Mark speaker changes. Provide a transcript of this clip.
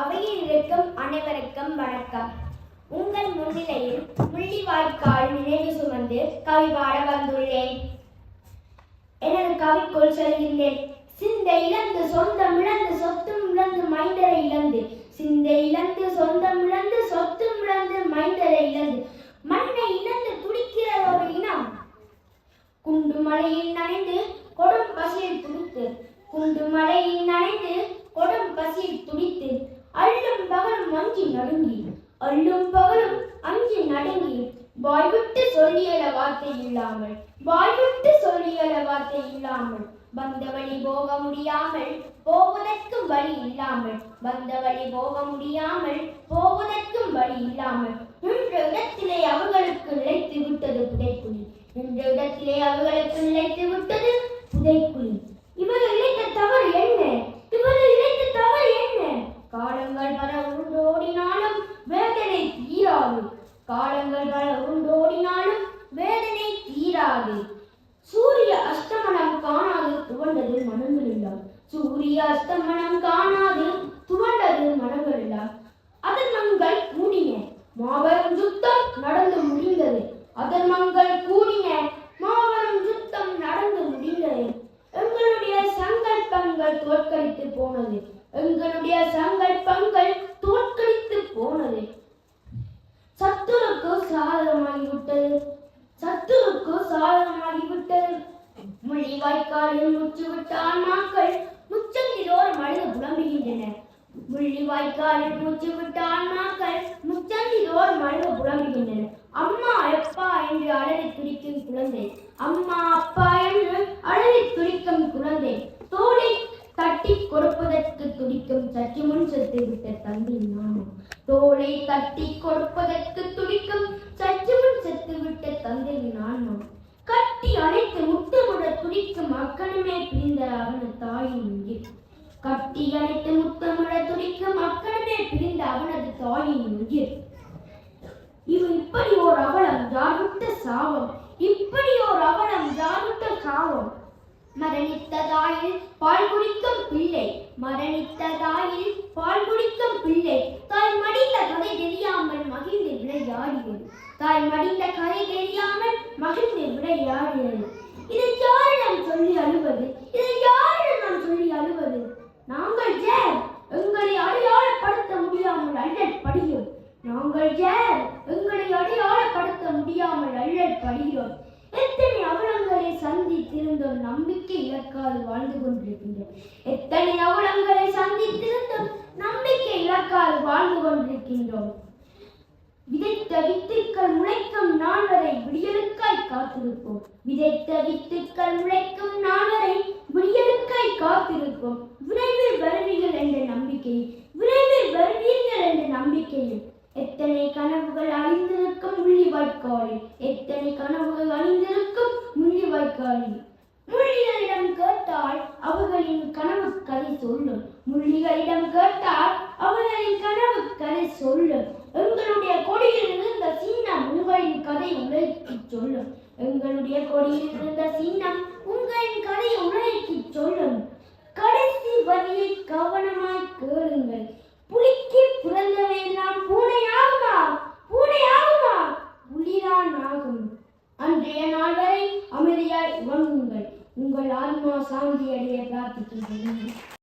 Speaker 1: அவையில் இருக்கும் அனைவருக்கும் வணக்கம். உங்கள் முன்னிலையில் முள்ளிவாய்க்கால் நினைவு சுமந்து கவி பாட வந்துள்ளேன். எனது கவிக்குள் சொல்கின்றேன். சிந்தை இழந்து சொந்தம் இழந்து சொத்தும் இழந்து மைந்தரை இழந்து. சிந்தை இழந்து சொந்தம் இழந்து சொத்தும் இழந்து மைந்தரை இழந்து. மண்ணை இழந்து துடிக்கிற ஒரு இனம்? குண்டு மலையில் நனைந்து கொடும் பசியில் துடித்து. குண்டு மலையில் நனைந்து கொடும் பசியில் துடித்து. வார்த்தை இல்லாமல் வாழ்விட்டு சொல்லியல வார்த்தை இல்லாமல் வந்த வழி போக முடியாமல் போவதற்கும் வழி இல்லாமல் வந்த வழி போக முடியாமல் போவதற்கும் வழி இல்லாமல் நின்ற இடத்திலே அவர்களுக்கு நிலைத்து விட்டது புதைக்குழி. நின்ற இடத்திலே அவர்களுக்கு நிலைத்து விட்டது புதைக்குழி. இவர் இழைத்த தவறு என்ன? இவர் இழைத்த தவறு என்ன? காலங்கள் பல உருண்டோடினாலும் வேதனை தீராது. காலங்கள் பல உருண்டோடினாலும் வேதனை தீராது. சூரிய அஸ்தமனம் காணாது துவண்டது மனங்களெல்லாம் சூரிய அஸ்தமனம் காணாது துவண்டது மனங்களெல்லாம் அதன் மங்கள் கூடின. மாபெரும் யுத்தம் நடந்து முடிந்தது. அதன் மங்கள் கூடின. மாபெரும் யுத்தம் நடந்து முடிந்தது. எங்களுடைய சங்கல்பங்கள் தோற்கடித்து போனது. எங்களுடைய சங்கல்பங்கள் தோற்கடித்து போனது. சத்துருக்கு சாதகமாகிவிட்டது சத்துருக்கு சாதகமாகிவிட்டது மொழி வாய்க்காலில் முச்சு விட்ட ஆன்மாக்கள் முச்சந்திரோரம் அழுது புலம்புகின்றன. முள்ளி வாய்க்காலில் மூச்சு விட்ட ஆன்மாக்கள் முச்சந்திரோரம் அழுது புலம்புகின்றன. அம்மா அப்பா என்று அழகை துடிக்கும் குழந்தை. அம்மா அப்பா என்று அழகை துடிக்கும் குழந்தை. தோலை தட்டி கொடுப்பதற்கு துடிக்கும் சற்று முன் செத்து விட்ட தம்பி நானும் தோலை தட்டி கொடுப்பதற்கு துடிக்கும் சற்று முன் செத்து விட்ட தந்தை நானும் கட்டி அணைத்து முத்தமிட துடிக்கும் அக்கணமே பிரிந்த அவன தாயின் உயிர் கட்டி அணைத்து முத்தமிழ துடிக்கும் அக்கணமே பிரிந்த அவனது தாயின் உயிர் இவ இப்படி ஓர் அவலம் யாருட்ட சாவம் இப்படி ஓர் அவலம் யாருட்ட சாவம் மரணித்த தாயில் பால் குடிக்கும் பிள்ளை மரணித்த தாயில் பால் குடிக்கும் பிள்ளை. தாய் மடிந்த கதை தெரியாமல் மகிழ்ந்து விளையாடியது. தாய் மடிந்த கதை தெரியாமல் மகிழ்ந்து விளையாடியது இதை யாரிடம் சொல்லி அழுவது? இதை யாரிடம் சொல்லி அழுவது? நாங்கள் ஜேர் எங்களை அடையாளப்படுத்த முடியாமல் அல்லல் படுகிறோம் நாங்கள் ஜேர் எங்களை அடையாளப்படுத்த முடியாமல் அல்லல் படுகிறோம் எத்தனை அவலங்களை சந்தித்திருந்தோம் நம்பிக்கை இழக்காது வாழ்ந்து கொண்டிருக்கின்றோம். எத்தனை அவலங்களை சந்தித்திருந்தோம் நம்பிக்கை இழக்காது வாழ்ந்து கொண்டிருக்கின்றோம். விதைத்த வித்துக்கள் முளைக்கும் நாள் வரை காத்திருப்போம். விதைத்த வித்துக்கள் முளைக்கும் நாளரை விடியலுக்காய் காத்திருப்போம். விரைவில் வருவீர்கள் என்ற நம்பிக்கையில் விரைவில் வருவீர்கள் என்ற நம்பிக்கையில். எத்தனை கனவுகள் அழிந்திருக்கும் முள்ளிவாய்க்காலில் எத்தனை கனவுகள் அழிந்திருக்கும் முள்ளிவாய்க்காலில். முள்ளிகளிடம் கேட்டால் அவர்களின் கனவு கதை சொல்லும். முள்ளிகளிடம் கேட்டால் அவர்களின் கனவு கதை சொல்லும். சொல்லும். எங்களுடைய கொடியில் இருந்த சின்னம் உங்கள் கதையை உலகிற்குச் சொல்லும். கடைசி வரியை கவனமாய் கேளுங்கள். புலிக்கு பிறந்தவையெல்லாம் பூனை ஆகுமா பூனை ஆகுமா புலிதான் ஆகும் அன்றைய நாள் வரை அமைதியாய் உறங்குங்கள். உங்கள் ஆன்மா சாந்தியடைய பிரார்த்திக்கின்றன.